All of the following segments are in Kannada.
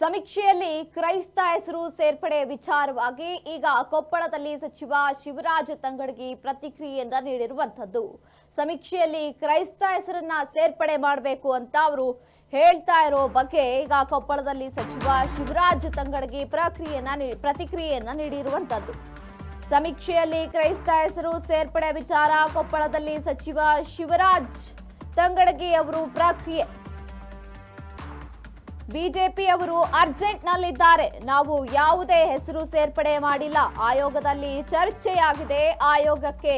ಸಮೀಕ್ಷೆಯಲ್ಲಿ ಕ್ರೈಸ್ತ ಹೆಸರು ಸೇರ್ಪಡೆ ವಿಚಾರವಾಗಿ ಈಗ ಕೊಪ್ಪಳದಲ್ಲಿ ಸಚಿವ ಶಿವರಾಜ್ ತಂಗಡಗಿ ಪ್ರತಿಕ್ರಿಯೆಯಿಂದ ನೀಡಿರುವಂತದ್ದು ಸಮೀಕ್ಷೆಯಲ್ಲಿ ಕ್ರೈಸ್ತ ಹೆಸರನ್ನ ಸೇರ್ಪಡೆ ಮಾಡಬೇಕು ಅಂತ ಅವರು ಹೇಳ್ತಾ ಇರೋ ಬಗ್ಗೆ ಈಗ ಕೊಪ್ಪಳದಲ್ಲಿ ಸಚಿವ ಶಿವರಾಜ್ ತಂಗಡಗಿ ಪ್ರಕ್ರಿಯೆಯನ್ನ ಪ್ರತಿಕ್ರಿಯೆಯನ್ನ ನೀಡಿರುವಂತದ್ದು ಸಮೀಕ್ಷೆಯಲ್ಲಿ ಕ್ರೈಸ್ತ ಹೆಸರು ಸೇರ್ಪಡೆ ವಿಚಾರ ಕೊಪ್ಪಳದಲ್ಲಿ ಸಚಿವ ಶಿವರಾಜ್ ತಂಗಡಗಿ ಅವರು ಪ್ರಕ್ರಿಯೆ ಬಿಜೆಪಿ ಅವರು ಅರ್ಜೆಂಟ್ ನಲ್ಲಿದ್ದಾರೆ ನಾವು ಯಾವುದೇ ಹೆಸರು ಸೇರ್ಪಡೆ ಮಾಡಿಲ್ಲ. ಆಯೋಗದಲ್ಲಿ ಚರ್ಚೆಯಾಗಿದೆ. ಆಯೋಗಕ್ಕೆ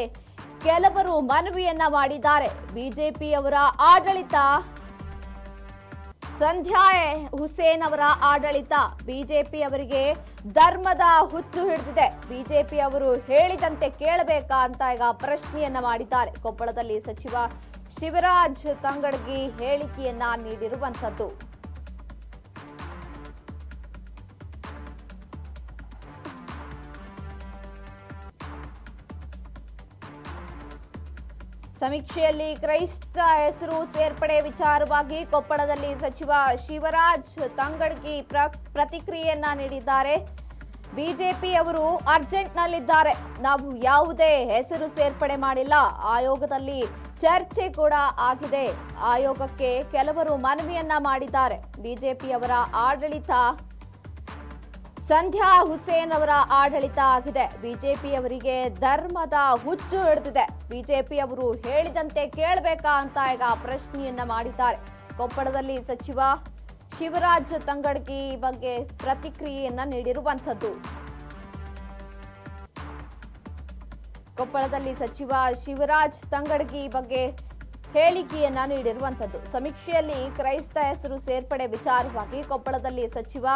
ಕೆಲವರು ಮನವಿಯನ್ನ ಮಾಡಿದ್ದಾರೆ. ಬಿಜೆಪಿಯವರ ಆಡಳಿತ, ಸಂಧ್ಯಾ ಹುಸೇನ್ ಅವರ ಆಡಳಿತ ಬಿಜೆಪಿ ಅವರಿಗೆ ಧರ್ಮದ ಹುಚ್ಚು ಹಿಡಿದಿದೆ. ಬಿಜೆಪಿ ಅವರು ಹೇಳಿದಂತೆ ಕೇಳಬೇಕಾ ಅಂತ ಈಗ ಪ್ರಶ್ನೆಯನ್ನ ಮಾಡಿದ್ದಾರೆ. ಕೊಪ್ಪಳದಲ್ಲಿ ಸಚಿವ ಶಿವರಾಜ್ ತಂಗಡಗಿ ಹೇಳಿಕೆಯನ್ನ ನೀಡಿರುವಂತದ್ದು ಸಮೀಕ್ಷೆಯಲ್ಲಿ ಕ್ರೈಸ್ತ ಹೆಸರು ಸೇರ್ಪಡೆ ವಿಚಾರವಾಗಿ ಕೊಪ್ಪಳದಲ್ಲಿ ಸಚಿವ ಶಿವರಾಜ್ ತಂಗಡ್ಗಿ ಪ್ರ- ಪ್ರತಿಕ್ರಿಯೆಯನ್ನ ನೀಡಿದ್ದಾರೆ. ಬಿಜೆಪಿಯವರು ಅರ್ಜೆಂಟ್ನಲ್ಲಿದ್ದಾರೆ. ನಾವು ಯಾವುದೇ ಹೆಸರು ಸೇರ್ಪಡೆ ಮಾಡಿಲ್ಲ. ಆಯೋಗದಲ್ಲಿ ಚರ್ಚೆ ಕೂಡ ಆಗಿದೆ. ಆಯೋಗಕ್ಕೆ ಕೆಲವರು ಮನವಿಯನ್ನ ಮಾಡಿದ್ದಾರೆ. ಬಿಜೆಪಿಯವರ ಆಡಳಿತ ಸಂಧ್ಯಾ ಹುಸೇನ್ ಅವರ ಆಡಳಿತ ಆಗಿದೆ. ಬಿಜೆಪಿಯವರಿಗೆ ಧರ್ಮದ ಹುಚ್ಚು ಹಿಡಿದಿದೆ. ಬಿಜೆಪಿಯವರು ಹೇಳಿದಂತೆ ಕೇಳಬೇಕಾ ಅಂತ ಈಗ ಪ್ರಶ್ನೆಯನ್ನ ಮಾಡಿದ್ದಾರೆ. ಕೊಪ್ಪಳದಲ್ಲಿ ಸಚಿವ ಶಿವರಾಜ್ ತಂಗಡಗಿ ಬಗ್ಗೆ ಪ್ರತಿಕ್ರಿಯೆಯನ್ನ ನೀಡಿರುವಂಥದ್ದು. ಕೊಪ್ಪಳದಲ್ಲಿ ಸಚಿವ ಶಿವರಾಜ್ ತಂಗಡಗಿ ಬಗ್ಗೆ ಹೇಳಿಕೆಯನ್ನ ನೀಡಿರುವಂತದ್ದು ಸಮೀಕ್ಷೆಯಲ್ಲಿ ಕ್ರೈಸ್ತ ಹೆಸರು ಸೇರ್ಪಡೆ ವಿಚಾರವಾಗಿ ಕೊಪ್ಪಳದಲ್ಲಿ ಸಚಿವ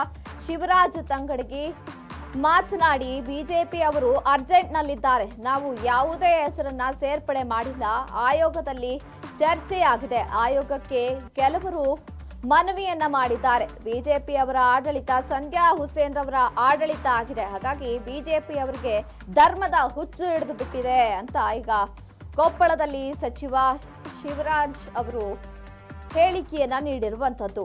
ಶಿವರಾಜ್ ತಂಗಡಗಿ ಮಾತನಾಡಿ ಬಿಜೆಪಿ ಅವರು ಅರ್ಜೆಂಟ್ನಲ್ಲಿದ್ದಾರೆ. ನಾವು ಯಾವುದೇ ಹೆಸರನ್ನ ಸೇರ್ಪಡೆ ಮಾಡಿಲ್ಲ. ಆಯೋಗದಲ್ಲಿ ಚರ್ಚೆಯಾಗಿದೆ. ಆಯೋಗಕ್ಕೆ ಕೆಲವರು ಮನವಿಯನ್ನ ಮಾಡಿದ್ದಾರೆ. ಬಿಜೆಪಿ ಅವರ ಆಡಳಿತ ಸಂಧ್ಯಾ ಹುಸೇನ್ ರವರ ಆಡಳಿತ ಆಗಿದೆ. ಹಾಗಾಗಿ ಬಿಜೆಪಿ ಅವರಿಗೆ ಧರ್ಮದ ಹುಚ್ಚು ಹಿಡಿದು ಬಿಟ್ಟಿದೆ ಅಂತ ಈಗ ಕೊಪ್ಪಳದಲ್ಲಿ ಸಚಿವ ಶಿವರಾಜ್ ಅವರು ಹೇಳಿಕೆಯನ್ನ ನೀಡಿರುವಂತದ್ದು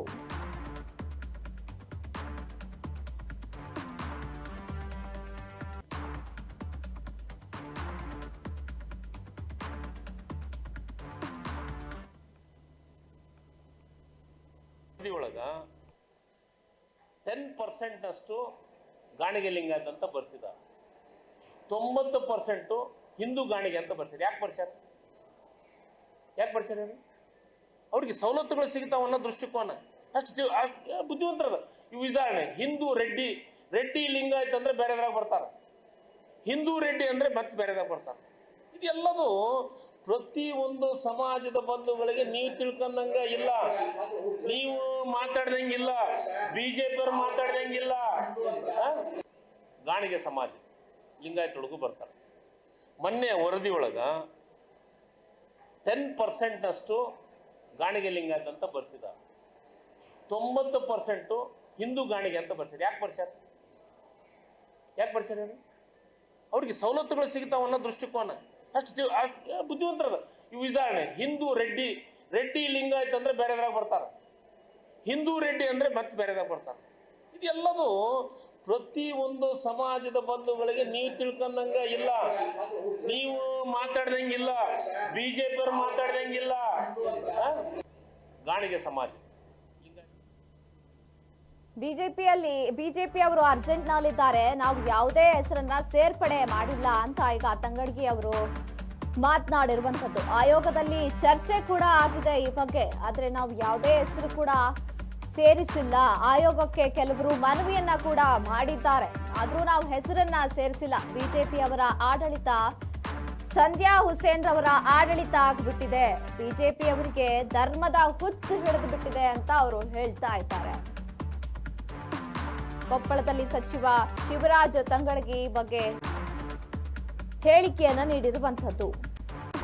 ಟೆನ್ ಪರ್ಸೆಂಟ್ ಅಷ್ಟು ಗಾಣಿಗೆ ಲಿಂಗ ಅಂತ ಬರ್ಸಿದ ತೊಂಬತ್ತು ಪರ್ಸೆಂಟು ಹಿಂದೂ ಗಾಣಿಗೆ ಅಂತ ಬರ್ಸ್ಯಾರ ಯಾಕೆ ಬರ್ಸ್ಯಾರ? ಯಾಕೆ ಬರ್ಸ್ಯಾರ? ಅವ್ರಿಗೆ ಸವಲತ್ತುಗಳು ಸಿಗ್ತಾವ ಅನ್ನೋ ದೃಷ್ಟಿಕೋನ. ಅಷ್ಟು ಅಷ್ಟು ಬುದ್ಧಿವಂತರದ ಇವು ಉದಾಹರಣೆ, ಹಿಂದೂ ರೆಡ್ಡಿ. ರೆಡ್ಡಿ ಲಿಂಗಾಯತ್ ಅಂದ್ರೆ ಬೇರೆದ್ರಾಗ ಬರ್ತಾರೆ. ಹಿಂದೂ ರೆಡ್ಡಿ ಅಂದ್ರೆ ಮತ್ತೆ ಬೇರೆದಾಗ ಬರ್ತಾರೆ. ಇದೆಲ್ಲದು ಪ್ರತಿ ಒಂದು ಸಮಾಜದ ಬಂಧುಗಳಿಗೆ ನೀವು ತಿಳ್ಕೊಂಡಂಗ ಇಲ್ಲ. ನೀವು ಮಾತಾಡ್ದಂಗಿಲ್ಲ. ಬಿಜೆಪಿ ಅವ್ರು ಮಾತಾಡ್ದಂಗಿಲ್ಲ ಗಾಣಿಗೆ ಸಮಾಜ. ಲಿಂಗಾಯತೊಳಗೂ ಬರ್ತಾರೆ. ಮೊನ್ನೆ ವರದಿ ಒಳಗ ಟೆನ್ ಪರ್ಸೆಂಟ್ನಷ್ಟು ಗಾಣಿಗೆ ಲಿಂಗಾಯತ್ ಅಂತ ಬರ್ಸಿದ. ತೊಂಬತ್ತು ಪರ್ಸೆಂಟು ಹಿಂದೂ ಗಾಣಿಗೆ ಅಂತ ಬರ್ಸಿದ. ಯಾಕೆ ಬರ್ಸ್ಯಾರ? ಯಾಕೆ ಬರ್ಸ್ಯಾರ ಹೇಳಿ? ಅವ್ರಿಗೆ ಸವಲತ್ತುಗಳು ಸಿಗ್ತಾವ ಅನ್ನೋ ದೃಷ್ಟಿಕೋನ. ಅಷ್ಟು ಅಷ್ಟು ಬುದ್ಧಿವಂತರದ ಇವು ಉದಾಹರಣೆ, ಹಿಂದೂ ರೆಡ್ಡಿ ರೆಡ್ಡಿ ಲಿಂಗಾಯತ್ ಅಂದ್ರೆ ಬೇರೆದ್ರಾಗ ಬರ್ತಾರೆ. ಹಿಂದೂ ರೆಡ್ಡಿ ಅಂದ್ರೆ ಮತ್ತೆ ಬೇರೆದಾಗ ಬರ್ತಾರೆ. ಇದೆಲ್ಲದು ಪ್ರತಿ ಒಂದು ಸಮಾಜದ ಬಂಧುಗಳಿಗೆ ನೀವು ತಿಳ್ಕೊಂಡಂಗ ಇಲ್ಲ. ನೀವು ಮಾತಾಡ್ದಂಗಿಲ್ಲ. ಬಿಜೆಪಿ ಅವ್ರು ಮಾತಾಡ್ದಂಗಿಲ್ಲ? ಗಾಣಿಗೆ ಸಮಾಜ. ಬಿಜೆಪಿಯಲ್ಲಿ, ಬಿಜೆಪಿ ಅವರು ಅರ್ಜೆಂಟ್ನಲ್ಲಿದ್ದಾರೆ ನಾವು ಯಾವುದೇ ಹೆಸರನ್ನ ಸೇರ್ಪಡೆ ಮಾಡಿಲ್ಲ ಅಂತ ಈಗ ತಂಗಡಗಿ ಅವರು ಮಾತನಾಡಿರುವಂತದ್ದು ಆಯೋಗದಲ್ಲಿ ಚರ್ಚೆ ಕೂಡ ಆಗಿದೆ ಈ ಬಗ್ಗೆ. ಆದ್ರೆ ನಾವು ಯಾವುದೇ ಹೆಸರು ಕೂಡ ಸೇರಿಸಿಲ್ಲ. ಆಯೋಗಕ್ಕೆ ಕೆಲವರು ಮನವಿಯನ್ನ ಕೂಡ ಮಾಡಿದ್ದಾರೆ. ಆದ್ರೂ ನಾವು ಹೆಸರನ್ನ ಸೇರಿಸಿಲ್ಲ. ಬಿಜೆಪಿ ಅವರ ಆಡಳಿತ ಸಂಧ್ಯಾ ಹುಸೇನ್ ರವರ ಆಡಳಿತ ಆಗ್ಬಿಟ್ಟಿದೆ. ಬಿಜೆಪಿ ಅವರಿಗೆ ಧರ್ಮದ ಹುಚ್ಚು ಹಿಡಿದು ಬಿಟ್ಟಿದೆ ಅಂತ ಅವರು ಹೇಳ್ತಾ ಇದ್ದಾರೆ. ಕೊಪ್ಪಳದಲ್ಲಿ ಸಚಿವ ಶಿವರಾಜ್ ತಂಗಡಗಿ ಬಗ್ಗೆ ಹೇಳಿಕೆಯನ್ನ ನೀಡಿರುವಂತದ್ದು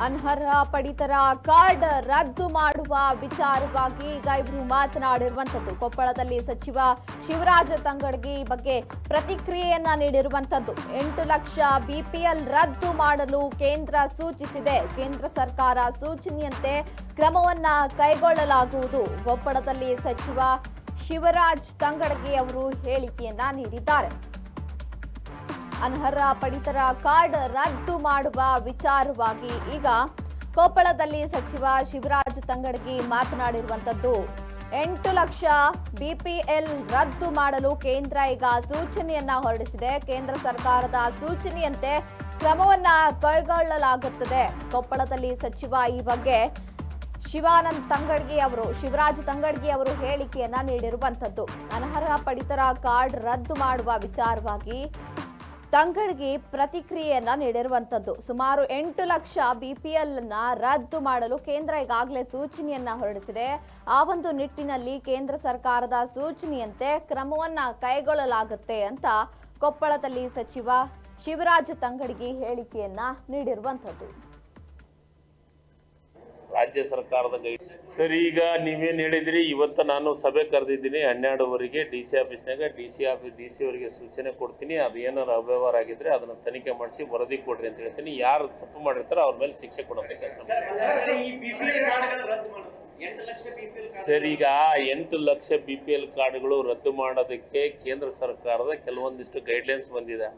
ಅನರ್ಹ ಪಡಿತರ ಕಾರ್ಡ್ ರದ್ದು ಮಾಡುವ ವಿಚಾರವಾಗಿ ಈಗ ಇವರು ಮಾತನಾಡಿರುವಂತದ್ದು ಕೊಪ್ಪಳದಲ್ಲಿ ಸಚಿವ ಶಿವರಾಜ ತಂಗಡಗಿ ಈ ಬಗ್ಗೆ ಪ್ರತಿಕ್ರಿಯೆಯನ್ನ ನೀಡಿರುವಂತದ್ದು ಎಂಟು ಲಕ್ಷ ಬಿಪಿಎಲ್ ರದ್ದು ಮಾಡಲು ಕೇಂದ್ರ ಸೂಚಿಸಿದೆ. ಕೇಂದ್ರ ಸರ್ಕಾರ ಸೂಚನೆಯಂತೆ ಕ್ರಮವನ್ನ ಕೈಗೊಳ್ಳಲಾಗುವುದು. ಕೊಪ್ಪಳದಲ್ಲಿ ಸಚಿವ ಶಿವರಾಜ್ ತಂಗಡಗಿ ಅವರು ಹೇಳಿಕೆಯನ್ನ ನೀಡಿದ್ದಾರೆ. ಅನರ್ಹ ಪಡಿತರ ಕಾರ್ಡ್ ರದ್ದು ಮಾಡುವ ವಿಚಾರವಾಗಿ ಈಗ ಕೊಪ್ಪಳದಲ್ಲಿ ಸಚಿವ ಶಿವರಾಜ್ ತಂಗಡಗಿ ಮಾತನಾಡಿರುವಂತದ್ದು. ಎಂಟು ಲಕ್ಷ ಬಿಪಿಎಲ್ ರದ್ದು ಮಾಡಲು ಕೇಂದ್ರ ಈಗ ಸೂಚನೆಯನ್ನ ಹೊರಡಿಸಿದೆ. ಕೇಂದ್ರ ಸರ್ಕಾರದ ಸೂಚನೆಯಂತೆ ಕ್ರಮವನ್ನ ಕೈಗೊಳ್ಳಲಾಗುತ್ತದೆ. ಕೊಪ್ಪಳದಲ್ಲಿ ಸಚಿವ ಈ ಬಗ್ಗೆ ಶಿವಾನಂದ್ ತಂಗಡ್ಗಿ ಅವರು, ಶಿವರಾಜ್ ತಂಗಡ್ಗಿ ಅವರು ಹೇಳಿಕೆಯನ್ನ ನೀಡಿರುವಂತದ್ದು. ಅನರ್ಹ ಪಡಿತರ ಕಾರ್ಡ್ ರದ್ದು ಮಾಡುವ ವಿಚಾರವಾಗಿ ತಂಗಡ್ಗಿ ಪ್ರತಿಕ್ರಿಯೆಯನ್ನ ನೀಡಿರುವಂತದ್ದು. ಸುಮಾರು ಎಂಟು ಲಕ್ಷ ಬಿಪಿಎಲ್ನ ರದ್ದು ಮಾಡಲು ಕೇಂದ್ರ ಈಗಾಗಲೇ ಸೂಚನೆಯನ್ನ ಹೊರಡಿಸಿದೆ. ಆ ಒಂದು ನಿಟ್ಟಿನಲ್ಲಿ ಕೇಂದ್ರ ಸರ್ಕಾರದ ಸೂಚನೆಯಂತೆ ಕ್ರಮವನ್ನ ಕೈಗೊಳ್ಳಲಾಗುತ್ತೆ ಅಂತ ಕೊಪ್ಪಳದಲ್ಲಿ ಸಚಿವ ಶಿವರಾಜ್ ತಂಗಡಿಗೆ ಹೇಳಿಕೆಯನ್ನ ನೀಡಿರುವಂತದ್ದು. ರಾಜ್ಯ ಸರ್ಕಾರದ ಗೈಡ್. ಸರ್, ಈಗ ನೀವೇನು ಹೇಳಿದ್ರಿ? ಇವತ್ತು ನಾನು ಸಭೆ ಕರೆದಿದ್ದೀನಿ ಹನ್ನೆರಡುವರೆಗೆ D C ಆಫೀಸ್ನಾಗ D C office D C ಅವರಿಗೆ ಸೂಚನೆ ಕೊಡ್ತೀನಿ. ಅದು ಏನಾರ ಅವ್ಯವಹಾರ ಆಗಿದ್ರೆ ಅದನ್ನು ತನಿಖೆ ಮಾಡಿಸಿ ವರದಿ ಕೊಡ್ರಿ ಅಂತ ಹೇಳ್ತೀನಿ. ಯಾರು ತಪ್ಪು ಮಾಡಿರ್ತಾರೋ ಅವ್ರ ಮೇಲೆ ಶಿಕ್ಷೆ ಲಕ್ಷ ಬಿಪಿಎಲ್ ಸರ್, ಈಗ ಎಂಟು ಲಕ್ಷ ಬಿ ಪಿ ಎಲ್ ಕಾರ್ಡ್ಗಳು ರದ್ದು ಮಾಡೋದಕ್ಕೆ ಕೇಂದ್ರ ಸರ್ಕಾರದ ಕೆಲವೊಂದಿಷ್ಟು ಗೈಡ್ಲೈನ್ಸ್ ಬಂದಿದೆ.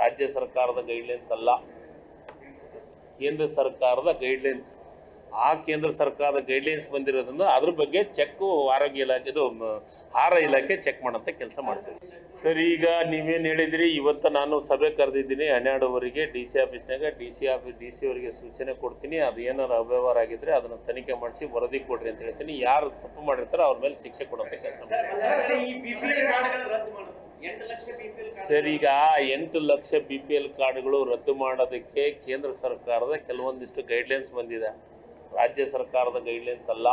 ರಾಜ್ಯ ಸರ್ಕಾರದ ಗೈಡ್ಲೈನ್ಸ್ ಅಲ್ಲ. ಕೇಂದ್ರ ಸರ್ಕಾರದ ಗೈಡ್ಲೈನ್ಸ್ ಆ ಕೇಂದ್ರ ಸರ್ಕಾರದ ಗೈಡ್ಲೈನ್ಸ್ ಬಂದಿರೋದ್ರಿಂದ ಅದ್ರ ಬಗ್ಗೆ ಚೆಕ್ ಆರೋಗ್ಯ ಇಲಾಖೆದು ಆಹಾರ ಇಲಾಖೆ ಚೆಕ್ ಮಾಡೋಂಥ ಕೆಲಸ ಮಾಡ್ತೀವಿ ಸರ್, ಈಗ ನೀವೇನು ಹೇಳಿದ್ರಿ, ಇವತ್ತು ನಾನು ಸಭೆ ಕರೆದಿದ್ದೀನಿ ಹನ್ನೆರಡುವರೆಗೆ D C ಆಫೀಸ್ನಾಗ D C office D C ಅವರಿಗೆ ಸೂಚನೆ ಕೊಡ್ತೀನಿ, ಅದು ಏನಾರ ಅವ್ಯವಹಾರ ಆಗಿದ್ರೆ ಅದನ್ನು ತನಿಖೆ ಮಾಡಿಸಿ ವರದಿ ಕೊಡ್ರಿ ಅಂತ ಹೇಳ್ತೀನಿ. ಯಾರು ತಪ್ಪು ಮಾಡಿರ್ತಾರೋ ಅವ್ರ ಮೇಲೆ ಶಿಕ್ಷೆ ಕೊಡೋಂಥ ಕೆಲಸ ಮಾಡ್ತೀನಿ. ಸರ್, ಈಗ ಎಂಟು ಲಕ್ಷ ಬಿ ಪಿ ಎಲ್ ಕಾರ್ಡ್ಗಳು ರದ್ದು ಮಾಡೋದಕ್ಕೆ ಕೇಂದ್ರ ಸರ್ಕಾರದ ಕೆಲವೊಂದಿಷ್ಟು ಗೈಡ್ಲೈನ್ಸ್ ಬಂದಿದೆ. ರಾಜ್ಯ ಸರ್ಕಾರದ ಗೈಡ್ಲೈನ್ಸ್ ಅಲ್ಲ.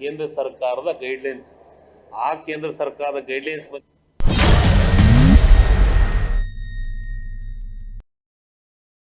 ಕೇಂದ್ರ ಸರ್ಕಾರದ ಗೈಡ್ಲೈನ್ಸ್ ಆ ಕೇಂದ್ರ ಸರ್ಕಾರದ ಗೈಡ್ಲೈನ್ಸ್ ಬಂದ